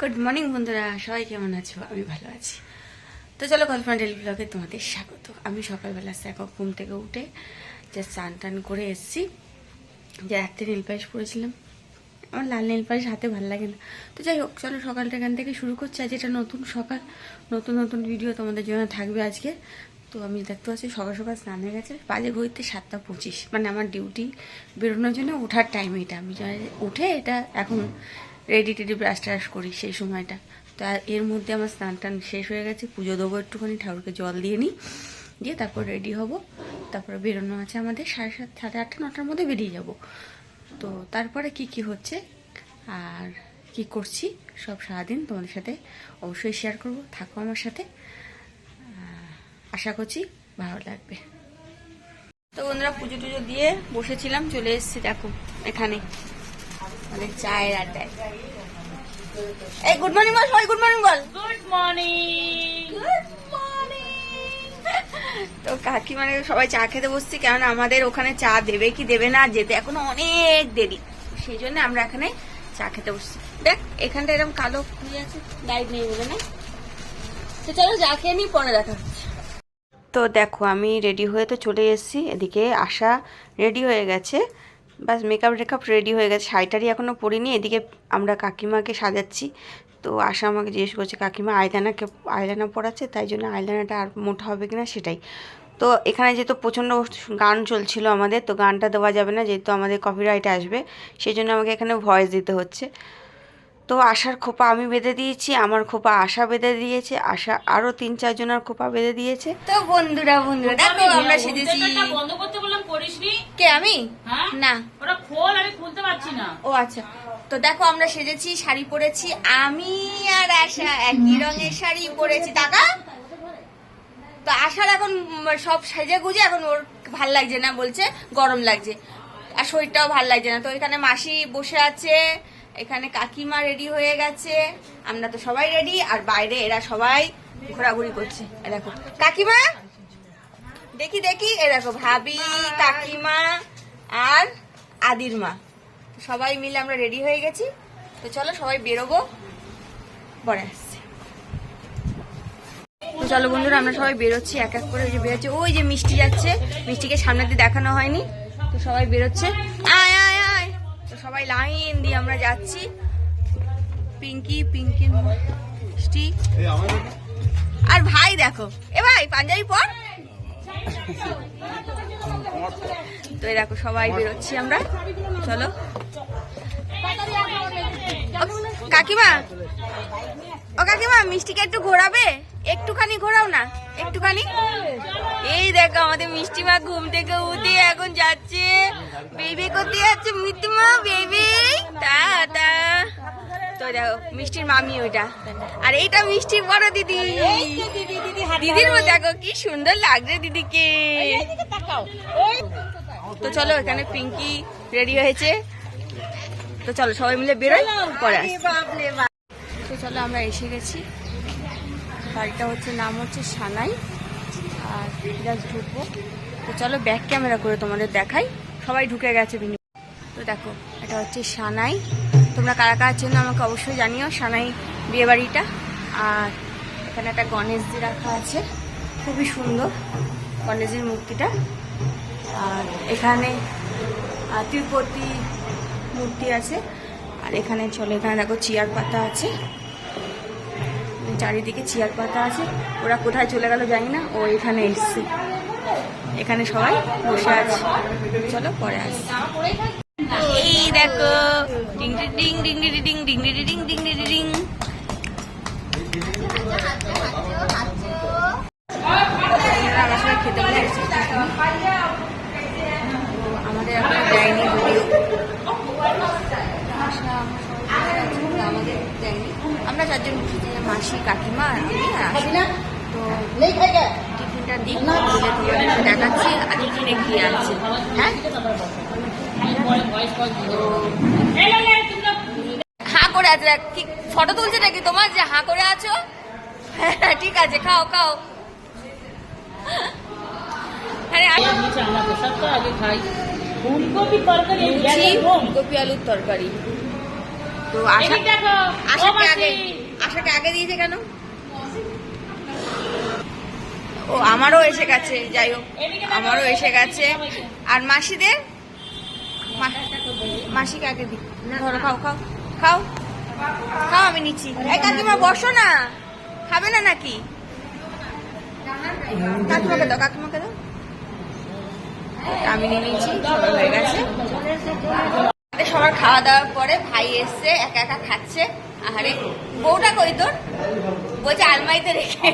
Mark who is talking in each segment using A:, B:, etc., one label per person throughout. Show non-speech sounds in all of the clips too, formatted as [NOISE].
A: Good morning বন্ধুরা। সবাই কেমন আছো? আমি ভালো আছি। তো চলো কল্পনা ডেলি ব্লগে তোমাদের স্বাগত। আমি সকালবেলা দেখো ঘুম থেকে উঠে যে স্নান টান করে এসেছি। যে রাত্রে নীল পালিশ পরেছিলাম। আমার লাল নীল পালিশ হাতে ভালো লাগে না। তো যাই হোক, চলো সকালটা এখান থেকে শুরু করছি। আজ এটা নতুন সকাল, নতুন নতুন ভিডিও তোমাদের জন্য থাকবে আজকে। তো আমি দেখতে পাচ্ছি সকাল সকাল স্নান হয়ে গেছে। বাজে ঘড়িতে সাতটা পঁচিশ। মানে আমার ডিউটি বেরোনোর জন্য ওঠার টাইম এটা। আমি উঠে এটা এখন রেডি টেডি ব্রাশ ট্রাশ করি সেই সময়টা। তো এর মধ্যে আমার স্নান টান শেষ হয়ে গেছে, পুজো দেবো একটুখানি, ঠাকুরকে জল দিয়ে নিই, দিয়ে তারপর রেডি হব। তারপরে বেরোনো আছে আমাদের সাড়ে সাত, সাড়ে আটটা, নটার মধ্যে বেরিয়ে যাব। তো তারপরে কি কি হচ্ছে আর কি করছি, সব সারাদিন তোমাদের সাথে অবশ্যই শেয়ার করব। থাকো আমার সাথে। আশা করছি ভালো লাগবে। তো বন্ধুরা পুজো টুজো দিয়ে বসেছিলাম, চলে এসেছি, দেখো, এখানে। মানে চায়ের আড্ডায়। এই গুড মর্নিং বল সবাই গুড মর্নিং বল।
B: গুড মর্নিং
A: গুড মর্নিং তো কাকি মানে সবাই চা খেতে বসছি কেননা আমাদের ওখানে চা দেবে কি দেবে না যেতে এখনও অনেক দেরি। সেই জন্য আমরা এখানে চা খেতে বসছি। দেখ এখানটা এরকম কালো হয়ে আছে লাইট নেই বলে না। তো চলো চা খেয়ে নিই পরে দেখা হচ্ছে। তো দেখো আমি রেডি হয়ে তো চলে এসেছি। এদিকে আশা রেডি হয়ে গেছে। বাস মেকআপ রেকআপ রেডি হয়ে গেছে। শাড়িটারি এখনও পরিনি, এদিকে আমরা কাকিমাকে সাজাচ্ছি। তো আশা আমাকে জিজ্ঞেস করছে, কাকিমা আয়লানাকে আয়লানা পড়াচ্ছে তাই জন্য আয়লানাটা আর মোটা হবে কিনা সেটাই। তো এখানে যেহেতু প্রচণ্ড গান চলছিল আমাদের, তো গানটা দেওয়া যাবে না, যেহেতু আমাদের কপিরাইট আসবে সেই জন্য আমাকে এখানে ভয়েস দিতে হচ্ছে। তো আশার খোপা আমি বেঁধে দিয়েছি আমার খোপা আশা বেঁধে দিয়েছে আশা আরও তিন চারজনের খোপা বেঁধে দিয়েছে। তো বন্ধুরা বন্ধুরা দেখো আমরা সেজেছি।
B: বন্ধ করতে বললাম করিসনি?
A: কে আমি?
B: হ্যাঁ?
A: না।
B: ওরা খোল আমি খুলতে পারছি না।
A: ও আচ্ছা। তো দেখো আমরা সেজেছি শাড়ি পরেছি। আমি আর আশা একই রঙের শাড়ি পরেছি। দাদা? তো আশার এখন সব সেজে গুজে এখন ওর ভালো লাগছে না বলছে গরম লাগছে। আর শরীরটাও ভালো লাগছে না। তো এখানে মাসি বসে আছে। এখানে কাকিমা রেডি হয়ে গেছে। আমরা তো সবাই রেডি আর বাইরে এরা সবাই ঘোরাঘুরি করছে। দেখো, কাকিমা? দেখি দেখি। এ দেখো, ভাবি, কাকিমা আর আদির মা। সবাই মিলে আমরা রেডি হয়ে গেছি। তো চলো, সবাই বেরোবো। পরে আসছি। চলো বন্ধুরা, আমরা সবাই বেরোচ্ছি, এক এক করে যে বেরোচ্ছে। ওই যে মিষ্টি যাচ্ছে, মিষ্টিকে সামনে দিয়ে দেখানো হয়নি। তো সবাই বেরোচ্ছে। তো সবাই লাইন দিয়ে আমরা যাচ্ছি। পিঙ্কি পিঙ্কি, মিষ্টি। আর ভাই দেখো, এ ভাই, পাঞ্জাবি পর। তো এই দেখো, সবাই বেরোচ্ছি আমরা। চলো। কাকিমা, ও কাকিমা, মিষ্টিকে একটু ঘোরাবে? একটুখানি ঘোরাও না, একটুখানি। এই দেখো আমাদের মিষ্টি মা ঘুম থেকে উঠে এখন যাচ্ছে। বেবি করতে যাচ্ছে মিষ্টি মা বেবি তা তা তো দেখো, মিষ্টির মামি ওইটা। আর এইটা মিষ্টির বড় দিদি। দিদির মতো, দেখো কি সুন্দর লাগছে দিদিকে। তো চলো এখানে পিঙ্কি রেডি হয়েছে। তো চলো সবাই মিলে বেরোই, পরে। তো চলো আমরা এসে গেছি। বাড়িটা হচ্ছে নাম হচ্ছে সানাই। আর জাস্ট ঢুকবো। তো চলো ব্যাক ক্যামেরা করে তোমাদের দেখাই। সবাই ঢুকে গেছে তো দেখো, এটা হচ্ছে সানাই। তোমরা কারা কারা চেনো আমাকে অবশ্যই জানিও, সানাই বিয়ে বাড়িটা আর এখানে একটা গণেশজি রাখা আছে। খুবই সুন্দর গণেশজির মূর্তিটা। আর এখানে তিরুপতি মূর্তি আছে। আর এখানে চলো, এখানে দেখো চেয়ার পাতা আছে। চারিদিকে চেয়ার পাতা আছে ওরা কোথায় চলে গেল জানি না ও এখানে এসছে এখানে সবাই বসে আছে চলো পরে আসছি এই দেখো ডিং ডিং ডিং ডিং ডিং ডিং ডিং ডিং ডিং ডিং আমাদের এখন দেয়নি ভিডিও আমাদের দেয়নি। আমরা চারজন মাসি কাকিমা আর আমি আর আসি তো টিফিনটা দিই তোমাদেরকে দেখাচ্ছি আর টিফিনে কি আছে হ্যাঁ? হাঁ করে আছে কি ফটো তুলছে নাকি তোমার? যে হাঁ করে আছো? হ্যাঁ ঠিক আছে খাও খাও।
B: ফুলকপি তরকারি
A: ফুলকপি আলুর তরকারি। তো আশা
B: দেখো
A: আশাকে আগে আশাকে আগে দিয়েছে কেন? ও আমারও এসে গেছে যাই হোক আমারও এসে গেছে। আর মাসিদের? মাসিকে আগে দি ধরো খাও খাও খাও খাও আমি নিচ্ছি। এই কাকিমা বসো না। খাবে না নাকি? কাকিমাকে দাও কাকিমাকে দাও। আমি নিয়ে নিচ্ছি হয়ে গেছে। সবার খাওয়া দাওয়ার পরে ভাই এসছে একা একা খাচ্ছে। আরে বউটা কই তোর? বলছে আলমারিতে রেখে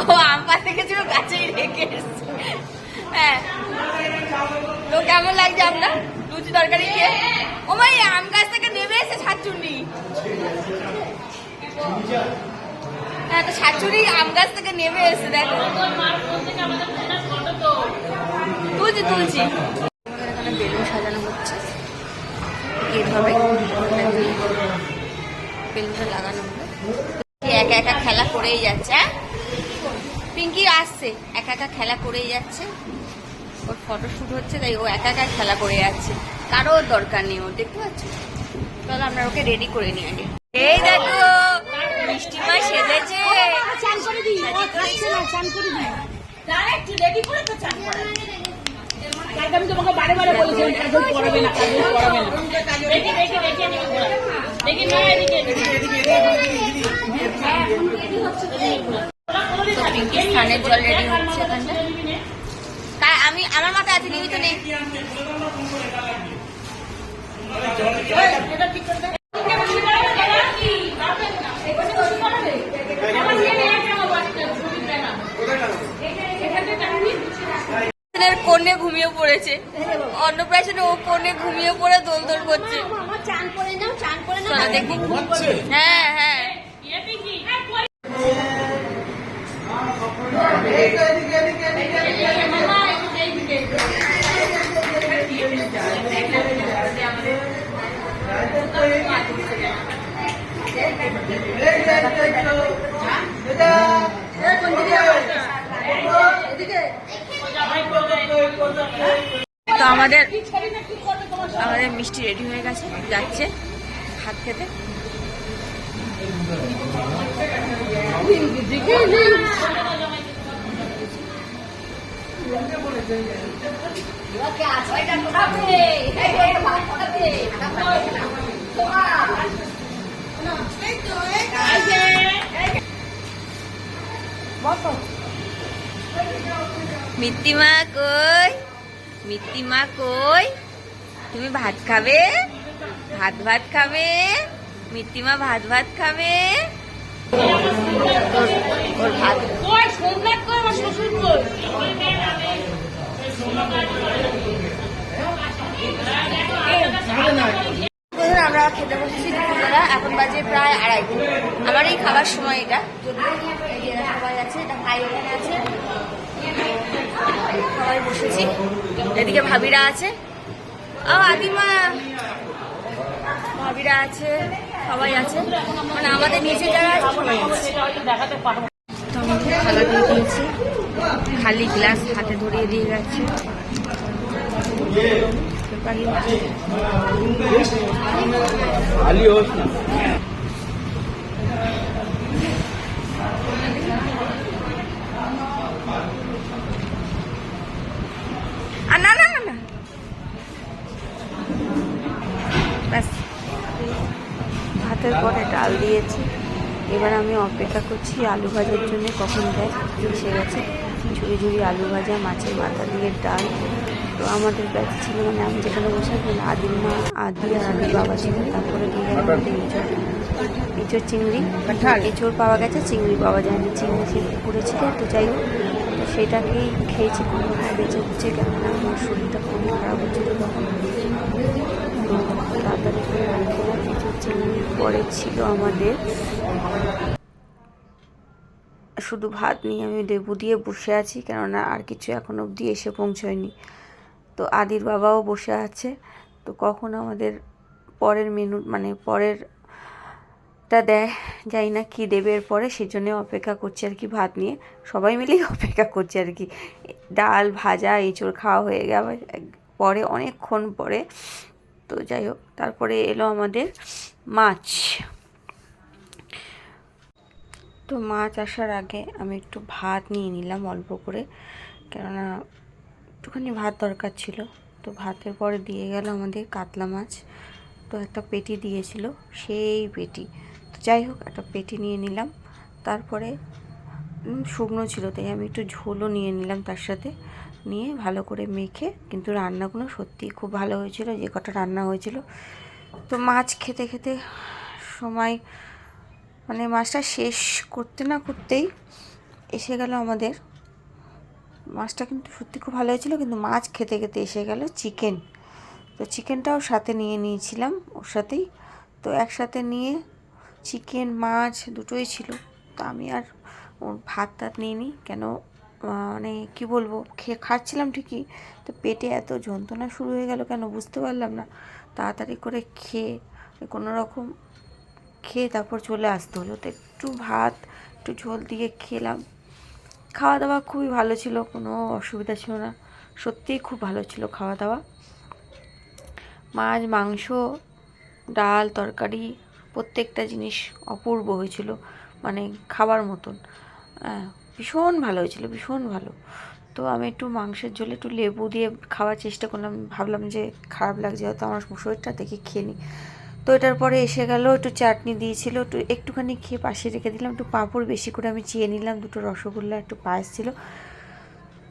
A: ও আম পাতে গেছিল গাছেই রেখে এসছে। হ্যাঁ। তো কেমন লাগছে আপনার? লুচি তরকারি খেয়ে? ও মাই আম গাছ থেকে নেমে এসে ছাড়চুন্নি হ্যাঁ তো ছাড়চুনি আম গাছ থেকে নেমে এসে দেখো। তুলছি তুলছি। বেলুন সাজানো হচ্ছে। এইভাবে বেলুনটা লাগানো হবে একা একা খেলা করেই যাচ্ছে হ্যাঁ? পিঙ্কি আসছে একা একা খেলা করেই যাচ্ছে। ওর ফটো শুট হচ্ছে তাই ও একা একা খেলা করে যাচ্ছে। কারও দরকার নেই ওর দেখতে পাচ্ছ? তাহলে আমরা ওকে রেডি করে নিয়ে আগে। এই দেখো মিষ্টি মা সেজেছে
B: ডাইরেক্ট রেডি করে তো চান করা। কালকে আমি তোমাকে বারে বারে বলেছি কাজল পড়াবে না কাজল পড়াবে না। দেখি দেখি দেখি দেখি না এদিকে
A: স্নানের জল রেডি হচ্ছে তাই আমি আমার মাথায় আছে নিমিত নেই
B: এটা ঠিক করে দে। এবার ঠিক করে দে, এবার কি? পারবেন না। এবার ঠিক করে দে। এবার নিয়ে নে, একটা আমার বাচ্চা, ছবি দেয় না। এখান থেকে টাকা নিয়ে
A: এর কোণে ঘুমিয়ে পড়েছে। অন্নপ্রাশনে ও কোণে ঘুমিয়ে পড়ে দোল দোল করছে দেখি। হ্যাঁ হ্যাঁ।
B: ইয়ে পিঙ্কি, হ্যাঁ, পরে। মামা, একটু এইদিকে।
A: তো আমাদের আমাদের মিষ্টি রেডি হয়ে গেছে যাচ্ছে ভাত খেতে। মিত্তিমা কই? মিত্তিমা কই? তুমি ভাত খাবে? ভাত ভাত খাবে? মিত্তিমা ভাত ভাত খাবে?
B: আমার
A: খেতে বসেছি দুপুরবেলা এখন বাজে প্রায় আড়াইটে। আমার এই খাবার সময় এটা। যদিও সবাই আছে এটা ভাই ওখানে আছে। বসেছি। এদিকে ভাবিরা আছে। ও, আদিমা। ভাবিরা আছে, সবাই আছে। মানে আমাদের নিচে যারা দিয়ে দিয়েছে। খালি গ্লাস হাতে ধরিয়ে দিয়ে গেছে।
C: খালি
A: আর না না না না ব্যাস। ভাতের পরে ডাল দিয়েছি। এবার আমি অপেক্ষা করছি আলু ভাজার জন্য কখন দেয়। এসে গেছে। ঝুড়ি ঝুড়ি আলু ভাজা মাছের মাথা দিয়ে ডাল। তো আমাদের ব্যাচ ছিল মানে আমি যেখানে বসে আছি আদির মা আদি আর আদির বাবা ছিল। তারপরে দিয়ে আমাদের ইঁচড়। ইঁচড় চিংড়ি। ইঁচড় পাওয়া গেছে চিংড়ি পাওয়া যায়নি। চিংড়ি সে পুকুরে ছিল তো যাই হোক। সেটাকেই খেয়েছি কোনোভাবে বেঁচে হচ্ছে কেননা আমার শরীরটা খুবই খারাপ হচ্ছিল তখন। তাড়াতাড়ি করে চিংড়ি পরে ছিল আমাদের শুধু ভাত নিয়ে আমি লেবু দিয়ে বসে আছি, কেননা আর কিছু এখন অবধি এসে পৌঁছয়নি। তো আদির বাবাও বসে আছে, তো কখন আমাদের পরের মেনু মানে পরের টা দেয় যাই না কী দেবে এরপরে সেই জন্য অপেক্ষা করছি আর কি ভাত নিয়ে। সবাই মিলেই [LAUGHS] অপেক্ষা করছি আর কি। ডাল, ভাজা, এঁচড় খাওয়া হয়ে গেছে পরে, অনেকক্ষণ পরে। তো যাই হোক, তারপরে এলো আমাদের মাছ। তো মাছ আসার আগে আমি একটু ভাত নিয়ে নিলাম অল্প করে, কেননা একটুখানি ভাত দরকার ছিল। তো ভাতের পরে দিয়ে গেল আমাদের কাতলা মাছ। তো একটা পেটি দিয়েছিল, সেই পেটি। তো যাই হোক, একটা পেটি নিয়ে নিলাম। তারপরে শুকনো ছিল, তাই আমি একটু ঝোলও নিয়ে নিলাম তার সাথে। নিয়ে ভালো করে মেখে, কিন্তু রান্নাগুলো সত্যিই খুব ভালো হয়েছিল, যে কটা রান্না হয়েছিল। তো মাছ খেতে খেতে সময় মানে মাছটা শেষ করতে না করতেই এসে গেল আমাদের। মাছটা কিন্তু সত্যি খুব ভালো হয়েছিল, কিন্তু মাছ খেতে খেতে এসে গেল চিকেন। তো চিকেনটাও সাথে নিয়ে নিয়েছিলাম, ওর সাথেই। তো একসাথে নিয়ে চিকেন মাছ দুটোই ছিল। তো আমি আর ওর ভাত টাত নিয়ে নিই কেন মানে কি বলব খেয়ে খাচ্ছিলাম ঠিকই, তো পেটে এত যন্ত্রণা শুরু হয়ে গেল কেন বুঝতে পারলাম না। তাড়াতাড়ি করে খেয়ে, কোনো রকম খেয়ে তারপর চলে আসতে হলো। তো একটু ভাত, একটু ঝোল দিয়ে খেলাম। খাওয়া দাওয়া খুবই ভালো ছিল, কোনো অসুবিধা ছিল না। সত্যিই খুব ভালো ছিল খাওয়া দাওয়া মাছ, মাংস, ডাল, তরকারি প্রত্যেকটা জিনিস অপূর্ব হয়েছিল মানে খাবার মতন। হ্যাঁ ভীষণ ভালো হয়েছিল, ভীষণ ভালো। তো আমি একটু মাংসের ঝোলে একটু লেবু দিয়ে খাওয়ার চেষ্টা করলাম, ভাবলাম যে খারাপ লাগছে, হয়তো আমার শরীরটা দেখে খেয়ে নিই। তো এটার পরে এসে গেল, একটু চাটনি দিয়েছিল, একটু, একটুখানি খেয়ে পাশে রেখে দিলাম, একটু পাঁপড় বেশি করে আমি চেয়ে নিলাম, দুটো রসগোল্লা, একটু পায়েস ছিল।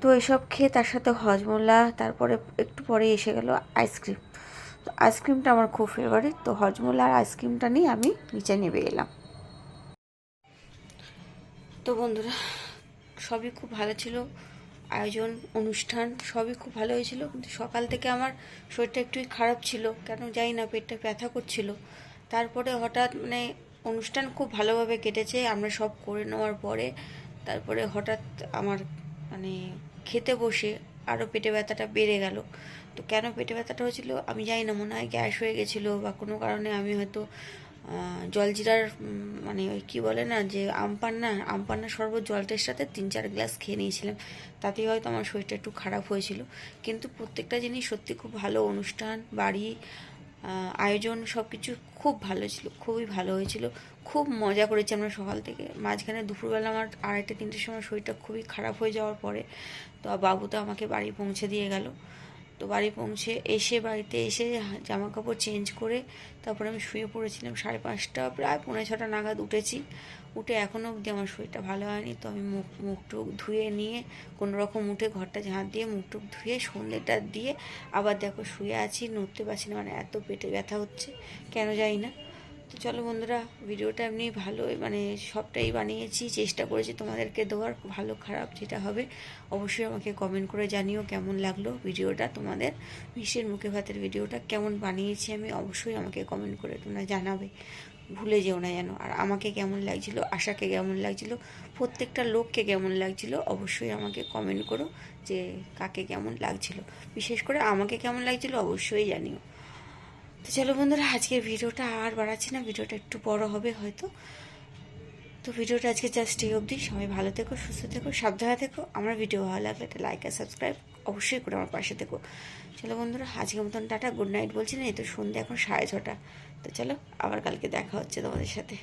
A: তো এসব খেয়ে তার সাথে হজমোলা তারপরে একটু পরে এসে গেল আইসক্রিম। তো আইসক্রিমটা আমার খুব ফেভারিট তো হজমোলা আর আইসক্রিমটা নিয়ে আমি নিচে নেমে এলাম। তো বন্ধুরা, সবই খুব ভালো ছিল, আয়োজন, অনুষ্ঠান সবই খুব ভালো হয়েছিল, কিন্তু সকাল থেকে আমার শরীরটা একটুই খারাপ ছিল, কেন জানি না, পেটটা ব্যথা করছিল। তারপরে হঠাৎ মানে অনুষ্ঠান খুব ভালোভাবে কেটেছে, আমরা সব করে নেওয়ার পরে তারপরে হঠাৎ আমার মানে খেতে বসে আরও পেটে ব্যথাটা বেড়ে গেল। তো কেন পেটে ব্যথাটা হয়েছিল আমি জানি না, মনে হয় গ্যাস হয়ে গেছিল বা কোনো কারণে আমি হয়তো জলজিরার মানে ওই কী বলে না যে আমপান্না আমপান্না শরবত জলটার সাথে তিন চার গ্লাস খেয়ে নিয়েছিলাম। তাতেই হয়তো আমার শরীরটা একটু খারাপ হয়েছিল। কিন্তু প্রত্যেকটা জিনিস সত্যি খুব ভালো অনুষ্ঠান, বাড়ি আয়োজন সব কিছু খুব ভালো ছিল, খুবই ভালো হয়েছিল। খুব মজা করেছি আমরা সকাল থেকে। মাঝখানে দুপুরবেলা আমার আড়াইটে, তিনটের সময় শরীরটা খুবই খারাপ হয়ে যাওয়ার পরে তো বাবু তো আমাকে বাড়ি পৌঁছে দিয়ে গেল। তো বাড়ি পৌঁছে এসে বাড়িতে এসে জামা কাপড় চেঞ্জ করে তারপরে আমি শুয়ে পড়েছিলাম সাড়ে পাঁচটা, প্রায় পৌনে ছটা নাগাদ উঠেছি। উঠে এখনও অবধি আমার শরীরটা ভালো হয়নি, তো আমি মুখ মুখ টুক ধুয়ে নিয়ে কোনো রকম উঠে ঘরটা ঝাঁট দিয়ে মুখ টুক ধুয়ে সন্ধ্যেটা দিয়ে আবার দেখো শুয়ে আছি, নড়তে পারছি না মানে এত পেটে ব্যথা হচ্ছে, কেন যাই না। তো চলো বন্ধুরা, ভিডিওটা এমনি ভালোই মানে সবটাই বানিয়েছি, চেষ্টা করেছি তোমাদেরকে দেওয়ার, ভালো খারাপ যেটা হবে, অবশ্যই আমাকে কমেন্ট করে জানিও কেমন লাগল ভিডিওটা তোমাদের, মিষ্টির মুখে ভাতের ভিডিওটা কেমন বানিয়েছি আমি অবশ্যই আমাকে কমেন্ট করে তোমরা জানাবে, ভুলে যেও না যেন, আর আমাকে কেমন লাগছিল, আশাকে কেমন লাগছিল, প্রত্যেকটা লোককে কেমন লাগছিল, অবশ্যই আমাকে কমেন্ট করো যে কাকে কেমন লাগছিল, বিশেষ করে আমাকে কেমন লাগছিল অবশ্যই জানিও। তো চলো বন্ধুরা, আজকের ভিডিওটা আর বাড়াচ্ছি না, ভিডিওটা একটু বড় হবে হয়তো। তো ভিডিওটা আজকে জাস্ট এই অবধি। সবাই ভালো থেকো, সুস্থ থেকো, সাবধানে থেকো। আমার ভিডিও ভালো লাগলে একটা লাইক আর সাবস্ক্রাইব অবশ্যই করে আমার পাশে থেকো। চলো বন্ধুরা, আজকের মতন টাটা গুড নাইট বলছি না, এই তো সন্ধ্যে এখন সাড়ে ছটা। তো চলো, আবার কালকে দেখা হচ্ছে তোমাদের সাথে।